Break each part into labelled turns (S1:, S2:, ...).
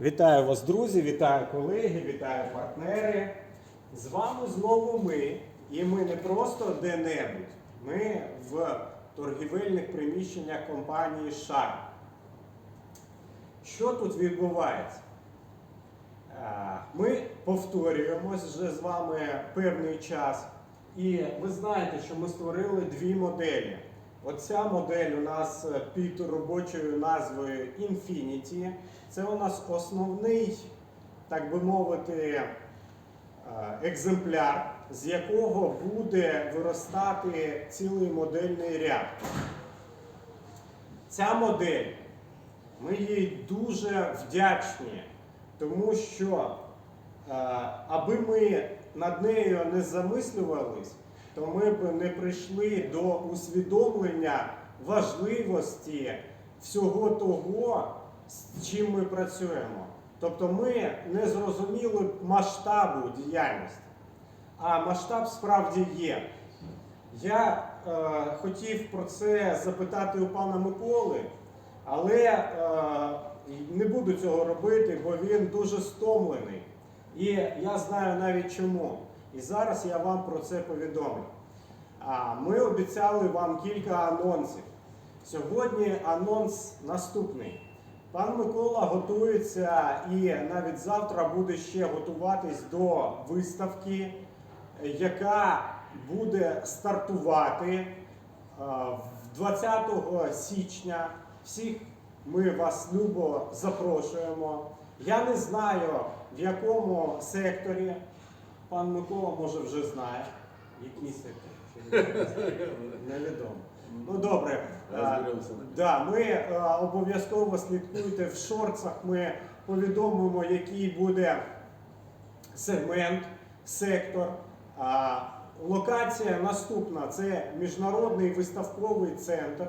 S1: Вітаю вас, друзі, вітаю колеги, вітаю партнери. З вами знову ми. І ми не просто де-небудь. Ми в торгівельних приміщеннях компанії Шар. Що тут відбувається? Е, Ми повторюємось вже з вами певний час. І ви знаєте, що ми створили дві моделі. Оця модель у нас е, під робочою назвою Infinity. Це у нас основний, так би мовити, е, екземпляр, з якого буде виростати цілий модельний ряд. Ця модель, ми їй дуже вдячні, тому що е, аби ми над нею не замислювались, то ми б не прийшли до усвідомлення важливості всього того, з чим ми працюємо. Тобто ми не зрозуміли масштабу діяльності, а масштаб справді є. Я е, хотів про це запитати у пана Миколи, але е, не буду цього робити, бо він дуже стомлений. І я знаю навіть чому. І зараз я вам про це повідомлю. Ми обіцяли вам кілька анонсів. Сьогодні анонс наступний. Пан Микола готується і навіть завтра буде ще готуватись до виставки, яка буде стартувати е, 20 січня. Всіх ми вас любо запрошуємо. Я не знаю, в якому секторі. Пан Микола може вже знає. Не- Невідомо. Ну добре. А, Да, ми е, обов'язково слідкуйте в шорцах. Ми повідомимо, який буде сегмент, сектор. А, локація наступна це міжнародний виставковий центр.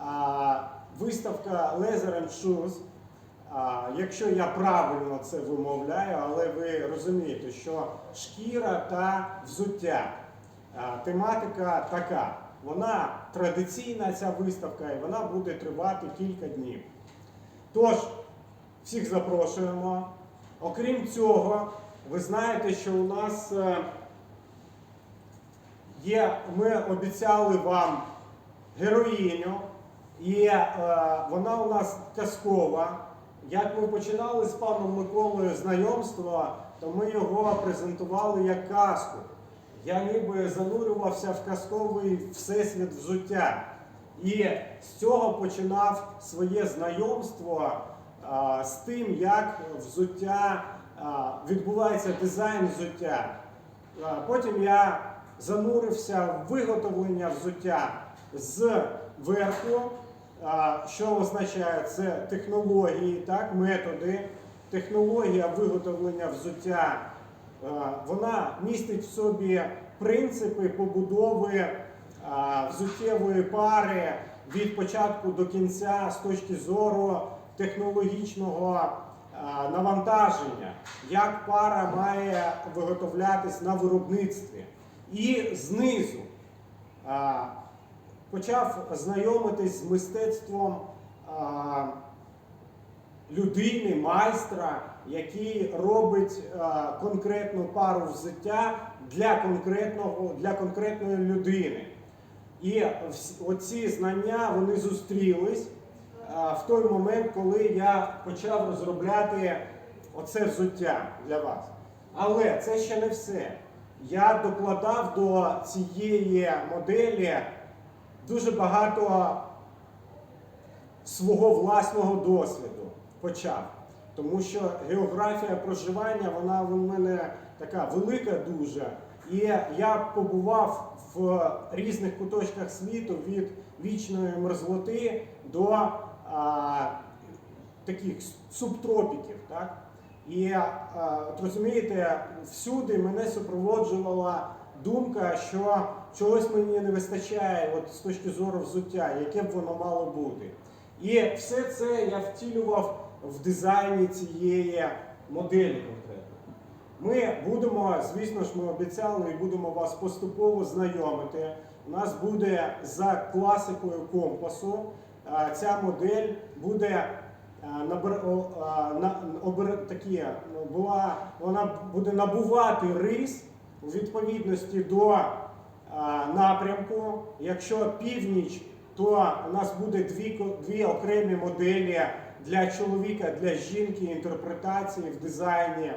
S1: А, виставка and Shoes. А, якщо я правильно це вимовляю, але ви розумієте, що шкіра та взуття. А, тематика така. Вона традиційна ця виставка, і вона буде тривати кілька днів. Тож, всіх запрошуємо. Окрім цього, ви знаєте, що у нас е, є, ми обіцяли вам героїню, і е, вона у нас казкова. Як ми починали з паном Миколою знайомство, то ми його презентували як казку. Я ніби занурювався в казковий всесвіт взуття. І з цього починав своє знайомство а, з тим, як взуття а, відбувається дизайн взуття. А, потім я занурився в виготовлення взуття з верху, що означає це технології, так, методи. Технологія виготовлення взуття вона містить в собі принципи побудови взуттєвої пари від початку до кінця з точки зору технологічного навантаження, як пара має виготовлятись на виробництві. І знизу почав знайомитись з мистецтвом людини, майстра, який робить конкретну пару взуття для конкретного для конкретної людини. І оці знання вони зустрілись в той момент, коли я почав розробляти оце взуття для вас. Але це ще не все. Я докладав до цієї моделі дуже багато свого власного досвіду почав. Тому що географія проживання, вона в мене така велика дуже. І я побував в різних куточках світу від вічної мерзлоти до а, таких субтропіків. Так? І а, от розумієте, всюди мене супроводжувала думка, що чогось мені не вистачає от, з точки зору взуття, яке б воно мало бути. І все це я втілював в дизайні цієї моделі конкретно. Ми будемо, звісно ж, ми обіцяли і будемо вас поступово знайомити. У нас буде за класикою компасу. Ця модель буде набер- на- обер- такі, ну, була, вона буде набувати рис у відповідності до напрямку. Якщо північ, то у нас буде дві, дві окремі моделі для чоловіка, для жінки, інтерпретації в дизайні.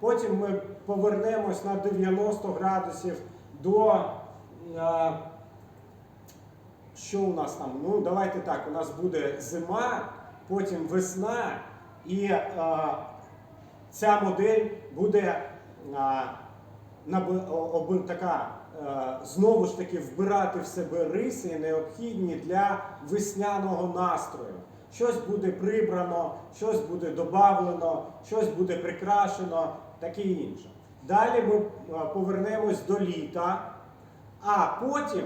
S1: Потім ми повернемось на 90 градусів до. що у нас там? Ну, давайте так, у нас буде зима, потім весна, і е, ця модель буде е, оби- така, е, знову ж таки вбирати в себе риси, необхідні для весняного настрою. Щось буде прибрано, щось буде додавлено, щось буде прикрашено, таке інше. Далі ми е, повернемось до літа, а потім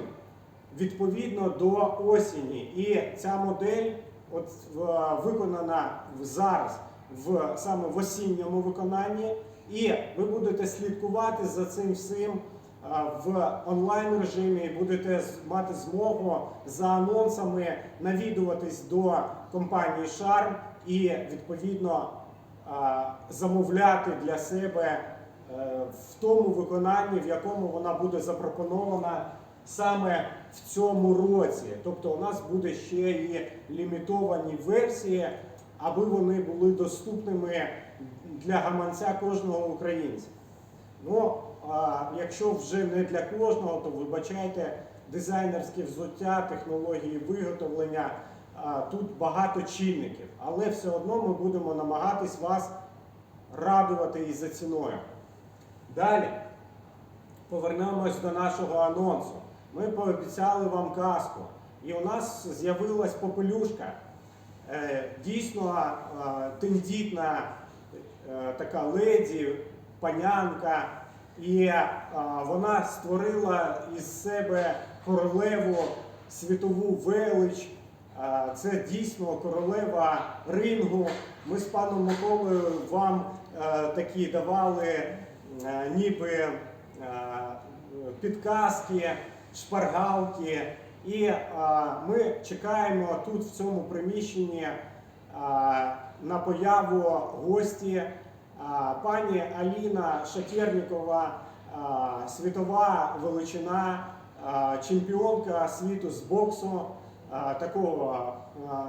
S1: відповідно до осені. І ця модель от, виконана зараз в саме в осінньому виконанні. І ви будете слідкувати за цим всім в онлайн режимі і будете мати змогу за анонсами навідуватись до компанії Charm і відповідно замовляти для себе е, в тому виконанні, в якому вона буде запропонована саме в цьому році. Тобто у нас буде ще і лімітовані версії, аби вони були доступними для гаманця кожного українця. Ну, а якщо вже не для кожного, то вибачайте, дизайнерське взуття, технології виготовлення, тут багато чинників. Але все одно ми будемо намагатись вас радувати і за ціною. Далі повернемось до нашого анонсу. Ми пообіцяли вам казку, і у нас з'явилась попелюшка. Е, Дійсно е, тендітна е, така леді, панянка, і вона створила із себе королеву світову велич. Це дійсно королева рингу. Ми з паном Миколою вам такі давали ніби підказки, шпаргалки. І е, ми чекаємо тут, в цьому приміщенні, е, на появу гості. А, Пані Аліна Шатєрнікова, а, світова величина, а, чемпіонка світу з боксу. а, Такого а,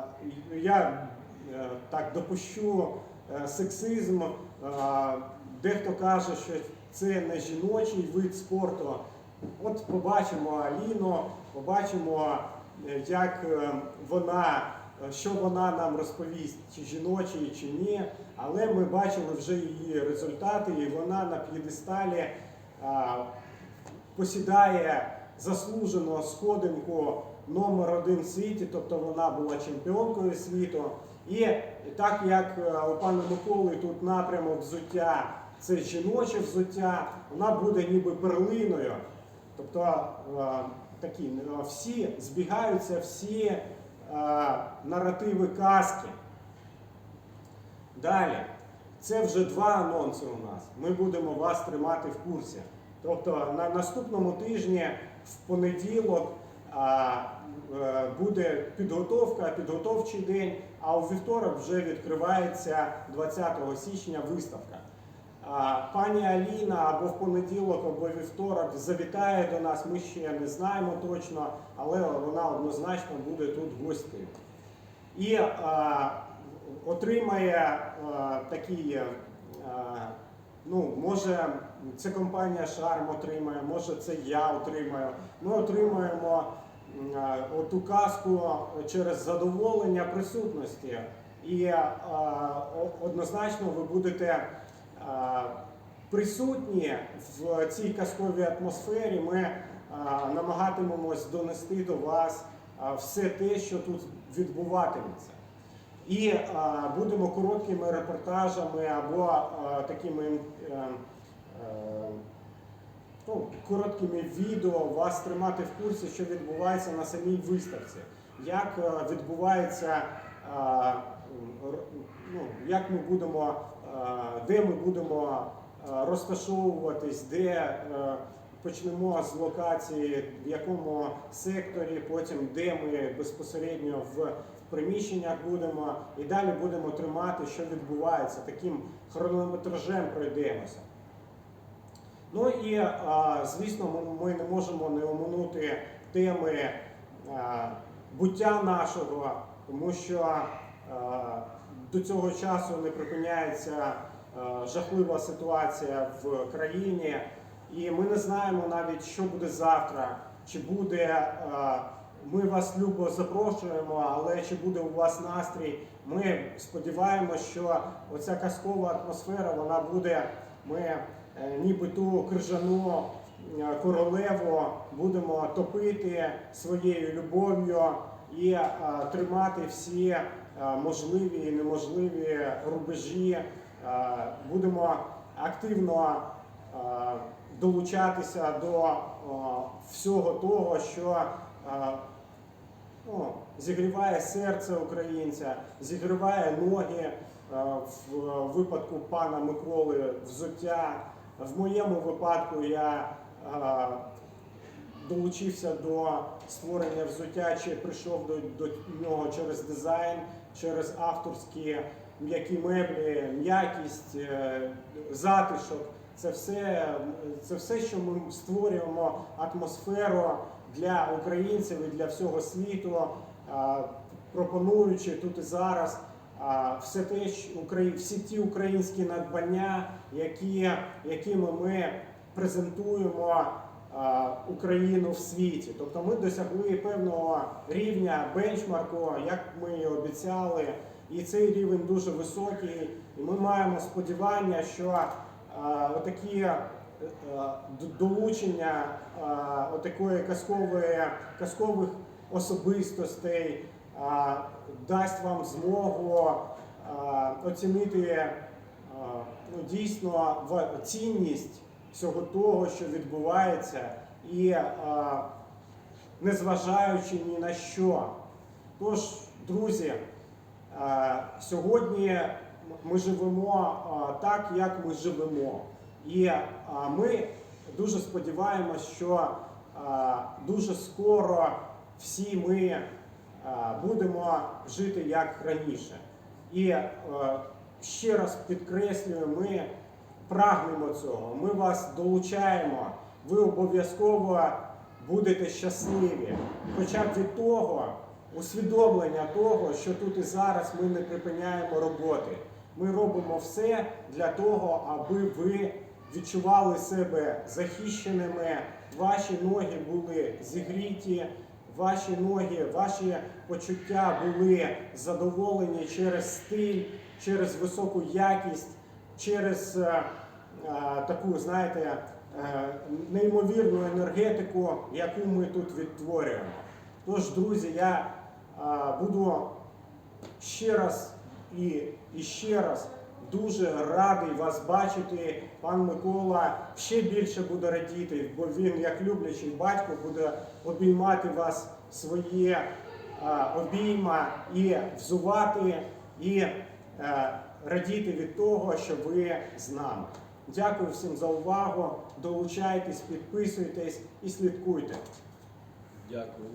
S1: я е, так допущу е, сексизм. А, Дехто каже, що це не жіночий вид спорту. От побачимо Аліну, побачимо, е, як е, вона, е, що вона нам розповість, чи жіночий, чи ні. Але ми бачили вже її результати, і вона на п'єдесталі посідає заслужену сходинку номер один світі, тобто вона була чемпіонкою світу. І так як у пана Миколи тут напрямок взуття це жіноче взуття, вона буде ніби перлиною. Тобто е, такі е, всі збігаються всі е, наративи казки. Далі, це вже два анонси у нас. Ми будемо вас тримати в курсі. Тобто на наступному тижні в понеділок буде підготовка, підготовчий день, а у вівторок вже відкривається 20 січня виставка. Пані Аліна або в понеділок, або вівторок завітає до нас. Ми ще не знаємо точно, але вона однозначно буде тут гостею. І а, отримає а, такі, а, ну, може, це компанія Шарм отримає, може це я отримаю. Ми отримаємо а, оту казку через задоволення присутності. І а, однозначно ви будете присутні в цій казковій атмосфері. Ми намагатимемось донести до вас все те, що тут відбуватиметься. І будемо короткими репортажами або такими е, е, ну, короткими відео вас тримати в курсі, що відбувається на самій виставці, як е, відбувається, ну, як ми будемо, де ми будемо розташовуватись, де е, почнемо з локації, в якому секторі, потім де ми безпосередньо в приміщеннях будемо і далі будемо тримати, що відбувається. Таким хронометражем пройдемося. Ну і звісно, ми, не можемо не оминути теми буття нашого, тому що до цього часу не припиняється жахлива ситуація в країні, і ми не знаємо навіть, що буде завтра, чи буде. ми вас любо запрошуємо, але чи буде у вас настрій? Ми сподіваємося, що оця казкова атмосфера вона буде. Ми е, ніби ту крижану е, королеву будемо топити своєю любов'ю і е, тримати всі е, можливі і неможливі рубежі. Е, Будемо активно долучатися до всього того, що ну, зігріває серце українця, зігріває ноги в випадку пана Миколи взуття. В моєму випадку я долучився до створення взуття, чи прийшов до, до нього через дизайн, через авторські м'які меблі, м'якість, е, затишок. Це все, це все, що ми створюємо атмосферу для українців і для всього світу, пропонуючи тут і зараз все те, всі ті українські надбання, які, якими ми презентуємо Україну в світі. Тобто ми досягли певного рівня бенчмарку, як ми і обіцяли, і цей рівень дуже високий. І ми маємо сподівання, що а, отакі е, долучення отакої казкової, казкових особистостей дасть вам змогу оцінити ну, дійсно цінність всього того, що відбувається, і а, незважаючи ні на що. Тож, друзі, а, сьогодні ми живемо а, так, як ми живемо. І а, ми дуже сподіваємось, що а, дуже скоро всі ми а, будемо жити як раніше. І е, ще раз підкреслюю, ми прагнемо цього, ми вас долучаємо, ви обов'язково будете щасливі. Хоча б від того, усвідомлення того, що тут і зараз ми не припиняємо роботи. Ми робимо все для того, аби ви відчували себе захищеними, ваші ноги були зігріті, ваші ноги, ваші почуття були задоволені через стиль, через високу якість, через е, е, таку, знаєте, е, неймовірну енергетику, яку ми тут відтворюємо. Тож, друзі, я буду ще раз і, і ще раз дуже радий вас бачити. Пан Микола ще більше буде радіти, бо він, як люблячий батько, буде обіймати вас своє обійма і взувати, і радіти від того, що ви з нами. Дякую всім за увагу. Долучайтесь, підписуйтесь і слідкуйте.
S2: Дякую.